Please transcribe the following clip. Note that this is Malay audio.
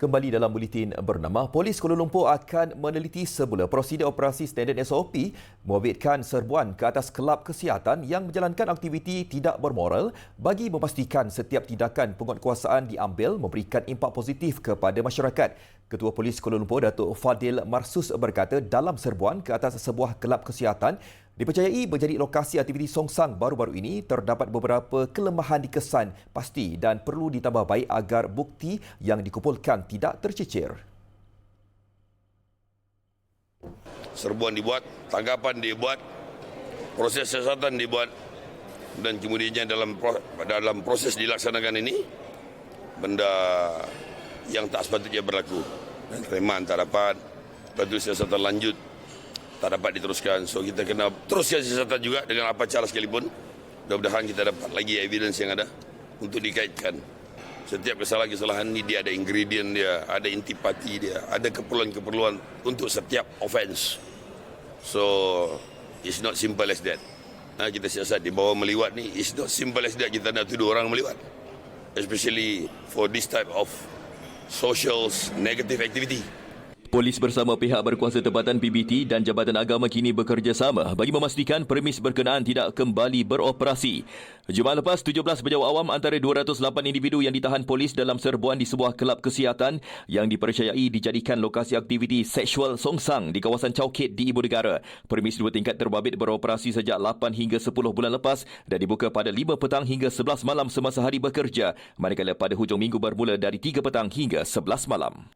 Kembali dalam buletin bernama, Polis Kuala Lumpur akan meneliti semula prosedur operasi standard SOP membabitkan serbuan ke atas kelab kesihatan yang menjalankan aktiviti tidak bermoral bagi memastikan setiap tindakan penguatkuasaan diambil memberikan impak positif kepada masyarakat. Ketua Polis Kuala Lumpur Datuk Fadil Marsus berkata dalam serbuan ke atas sebuah kelab kesihatan Dipercayai menjadi lokasi aktiviti songsang baru-baru ini terdapat beberapa kelemahan dikesan pasti dan perlu ditambah baik agar bukti yang dikumpulkan tidak tercicir. Serbuan dibuat, tanggapan dibuat, proses siasatan dibuat dan kemudiannya dalam dalam proses dilaksanakan ini benda yang tak sepatutnya berlaku. Reman tak dapat, lepas siasatan lanjut tak dapat diteruskan. So kita kena teruskan siasatan juga dengan apa cara sekalipun. Mudah-mudahan kita dapat lagi evidence yang ada untuk dikaitkan. Setiap kesalahan-kesalahan ini dia ada ingredient dia, ada intipati dia, ada keperluan-keperluan untuk setiap offence. So it's not simple as that. Nah, kita siasat di bawah meliwat ni, it's not simple as that kita nak tuduh orang meliwat. Especially for this type of social negative activity. Polis bersama pihak berkuasa tempatan PBT dan Jabatan Agama kini bekerjasama bagi memastikan premis berkenaan tidak kembali beroperasi. Jumaat lepas, 17 pejabat awam antara 208 individu yang ditahan polis dalam serbuan di sebuah kelab kesihatan yang dipercayai dijadikan lokasi aktiviti seksual songsang di kawasan Chowkit di Ibu Negara. Premis dua tingkat terbabit beroperasi sejak 8 hingga 10 bulan lepas dan dibuka pada 5 petang hingga 11 malam semasa hari bekerja manakala pada hujung minggu bermula dari 3 petang hingga 11 malam.